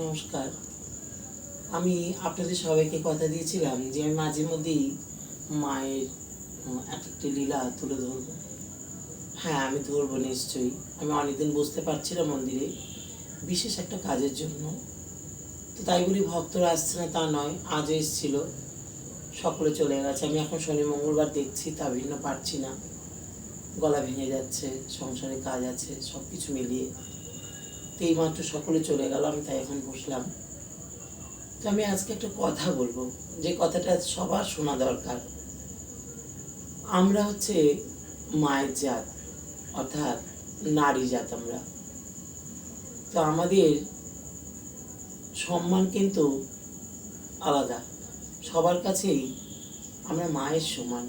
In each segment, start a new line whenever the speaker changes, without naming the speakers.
নমস্কার। আমি আপনাদের সবাইকে কথা দিয়েছিলাম যে আমি মাঝে মধ্যেই মায়ের এক একটি লীলা তুলে ধরবো। হ্যাঁ আমি ধরবো নিশ্চয়ই। আমি অনেকদিন বুঝতে পারছিলাম মন্দিরে বিশেষ একটা কাজের জন্য। তো তাই বলি ভক্তরা আসছে না তা নয়, আজও এসেছিল। সকলে চলে গেছে। আমি এখন শনি, মঙ্গলবার দেখছি, তা ভিন্ন পারছি না। গলা ভেঙে যাচ্ছে, সংসারে কাজ আছে সব কিছু মিলিয়ে। তো এইমাত্র সকলে চলে গেল, আমি তাই এখন বসলাম। তো আমি আজকে একটা কথা বলব, যে কথাটা সবার শোনা দরকার। আমরা হচ্ছে মায়ের জাত, অর্থাৎ নারী জাত আমরা। তো আমাদের সম্মান কিন্তু আলাদা। সবার কাছেই আমরা মায়ের সমান।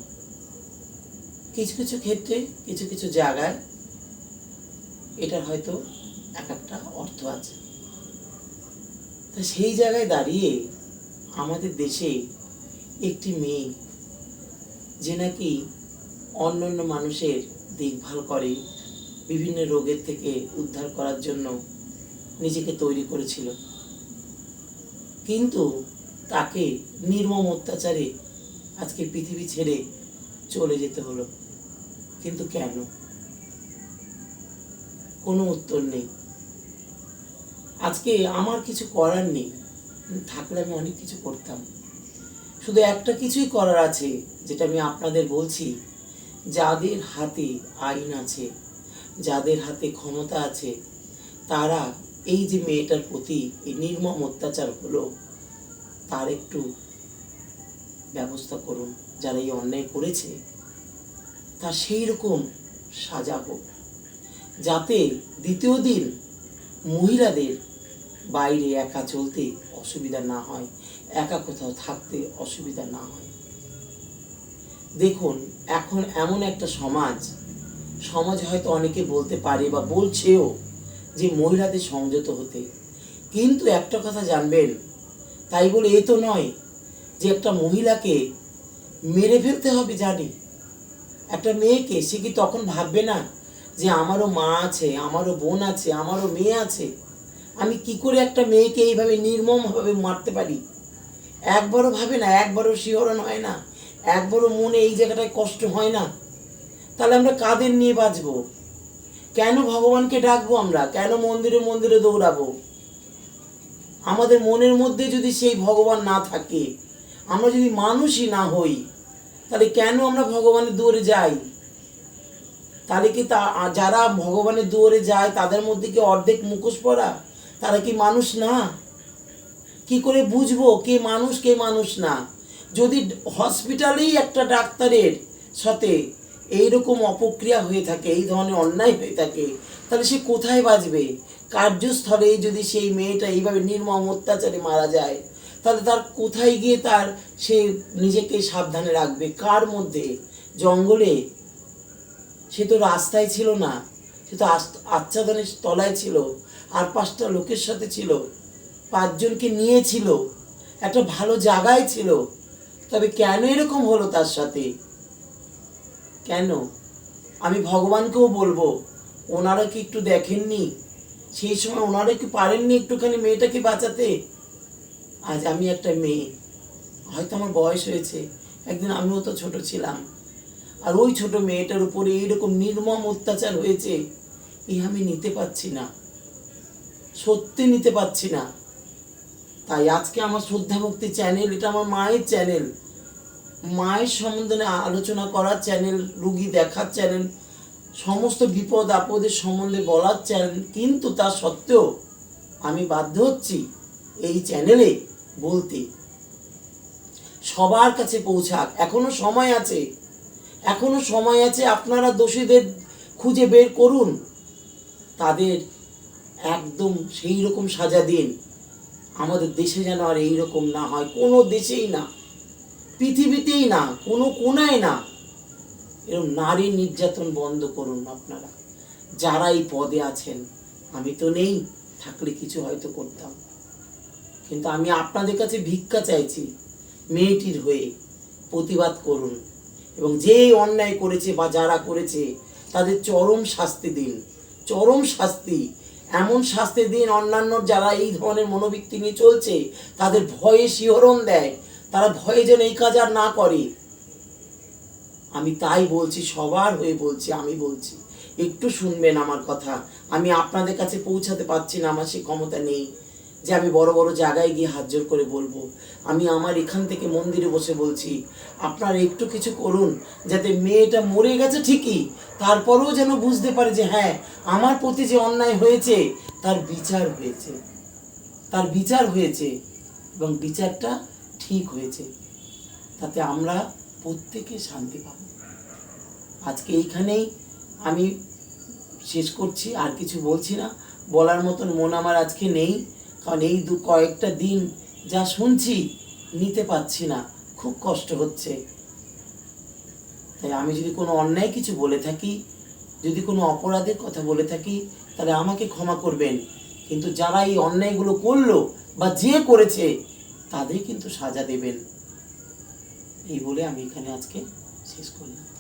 কিছু কিছু ক্ষেত্রে, কিছু কিছু জায়গায় এটার হয়তো এক একটা অর্থ আছে। তা সেই জায়গায় দাঁড়িয়ে আমাদের দেশে একটি মেয়ে, যে নাকি অন্য অন্য মানুষের দেখভাল করে, বিভিন্ন রোগের থেকে উদ্ধার করার জন্য নিজেকে তৈরি করেছিল। কিন্তু তাকে নির্মম অত্যাচারে আজকে পৃথিবী ছেড়ে চলে যেতে হলো। কিন্তু কেন? কোনো উত্তর নেই। আজকে আমার কিছু করার নেই। থাকলে আমি অনেক কিছু করতাম। শুধু একটা কিছুই করার আছে, যেটা আমি আপনাদের বলছি, যাদের হাতে আইন আছে, যাদের হাতে ক্ষমতা আছে, তারা এই যে মেয়েটার প্রতি এই নির্মম অত্যাচার হলো, তার একটু ব্যবস্থা করুন। যারা এই অন্যায় করেছে, তার সেই রকম সাজা হোক। যাতে দ্বিতীয় দিন মহিলাদের বাইরে একা চলতে অসুবিধা না হয়, একা কোথাও থাকতে অসুবিধা না হয়। দেখুন, এখন এমন একটা সমাজ সমাজ হয়তো অনেকে বলতে পারে বা বলছেও যে মহিলাদের সংযত হতে। কিন্তু একটা কথা জানবেন, তাই বলে এ তো নয় যে একটা মহিলাকে মেরে ফেলতে হবে জানি। একটা মেয়েকে সে কি তখন ভাববে না যে আমারও মা আছে, আমারও বোন আছে, আমারও মেয়ে আছে? আমি কি করে একটা মেয়েকে এইভাবে নির্মমভাবে মারতে পারি? একবারও ভাবে না, একবারও শিহরণ হয় না, একবারও মনে এই জায়গাটায় কষ্ট হয় না। তাহলে আমরা কাদের নিয়ে বাঁচবো? কেন ভগবানকে ডাকবো আমরা? কেন মন্দিরে মন্দিরে দৌড়াবো? আমাদের মনের মধ্যে যদি সেই ভগবান না থাকে, আমরা যদি মানুষই না হই, তাহলে কেন আমরা ভগবানের দুয়ারে যাই? তাহলে কি তা, যারা ভগবানের দুয়ারে যায়, তাদের মধ্যে কি অর্ধেক মুখোশ পরা তারা কি মানুষ না? কি করে বুঝব কে মানুষ কে মানুষ না? যদি হসপিটালেই একটা ডাক্তারের সাথে এইরকম অপক্রিয়া হয়ে থাকে, এই ধরনের অন্যায় হয়ে থাকে, তাহলে সে কোথায় বাঁচবে? কার্যস্থলে যদি সেই মেয়েটা এইভাবে নির্মম অত্যাচারে মারা যায়, তাহলে তার কোথায় গিয়ে তার সে নিজেকে সাবধানে রাখবে? কার মধ্যে? জঙ্গলে? সে তো রাস্তায় ছিল না, সে তো আচ্ছাদনের তলায় ছিল। আর পাঁচটা লোকের সাথে ছিল। পাঁচজনকে নিয়েছিল একটা ভালো জায়গায় ছিল। তবে কেন এরকম হলো তার সাথে? কেন? আমি ভগবানকেও বলব, ওনারা কি একটু দেখেননি? সেই সময় ওনারা কি পারেননি একটুখানি মেয়েটাকে বাঁচাতে? আজ আমি একটা মেয়ে। হয়তো আমার বয়স হয়েছে। একদিন আমিও তো ছোট ছিলাম। আর ওই ছোট মেয়েটার উপরে এইরকম নির্মম অত্যাচার হয়েছে এই আমি নিতে পারছি না। সত্যি নিতে পারছি না। তাই আজকে আমার শ্রদ্ধা ভক্তি চ্যানেল, এটা আমার মায়ের চ্যানেল। মায়ের সম্বন্ধে আলোচনা করার চ্যানেল, রুগী দেখার চ্যানেল, সমস্ত বিপদ আপদের সম্বন্ধে বলার চ্যানেল, কিন্তু তা সত্ত্বেও আমি বাধ্য হচ্ছি এই চ্যানেলে বলতে। সবার কাছে পৌঁছাক, এখনও সময় আছে। এখনও সময় আছে আপনারা দোষীদের খুঁজে বের করুন। তাদের একদম সেই রকম সাজা দিন। আমাদের দেশে যেন আর এই রকম না হয়। কোনো দেশেই না। পৃথিবীতেই না। কোনো কোনায় না। এরকম নারী নির্যাতন বন্ধ করুন আপনারা। যারা এই পদে আছেন, আমি তো নেই। থাকলে কিছু হয়তো করতাম। কিন্তু আমি আপনাদের কাছে ভিক্ষা চাইছি মেয়েটির হয়ে। প্রতিবাদ করুন। এবং যে অন্যায় করেছে বা যারা করেছে, তাদের চরম শাস্তি দিন। চরম শাস্তি এমন শাস্তি দিন অন্যান্য যারা এই ধরনের মনোবৃত্তি নিয়ে চলছে, তাদের ভয়ে শিহরণ দেয়। তারা ভয়ে যেন এই কাজ আর না করে। আমি তাই বলছি, সবার হয়ে বলছি, আমি বলছি। একটু শুনবেন আমার কথা। আমি আপনাদের কাছে পৌঁছাতে পারছি না, আমার সে ক্ষমতা নেই। যে আমি বড় বড় জায়গায় গিয়ে হাত জোর করে বলব। আমি আমার এখান থেকে মন্দিরে বসে বলছি, আপনারা একটু কিছু করুন যাতে মেয়েটা মরে গেছে ঠিকই। তারপরেও যেন বুঝতে পারে যে হ্যাঁ আমার প্রতি যে অন্যায় হয়েছে, তার বিচার হয়েছে। তার বিচার হয়েছে এবং বিচারটা ঠিক হয়েছে। তাতে আমরা প্রত্যেকে শান্তি পাব। আজকে এইখানেই আমি শেষ করছি, আর কিছু বলছি না। বলার মতন মন আমার আজকে নেই। কারণ এই দু কয়েকটা দিন যা শুনছি, নিতে পারছি না। খুব কষ্ট হচ্ছে। তাই আমি যদি কোনো অন্যায় কিছু বলে থাকি, যদি কোনো অপরাধের কথা বলে থাকি, তাহলে আমাকে ক্ষমা করবেন। কিন্তু যারা এই অন্যায়গুলো করল বা যে করেছে, তাদের কিন্তু সাজা দেবেন। এই বলে আমি এখানে আজকে শেষ করলাম।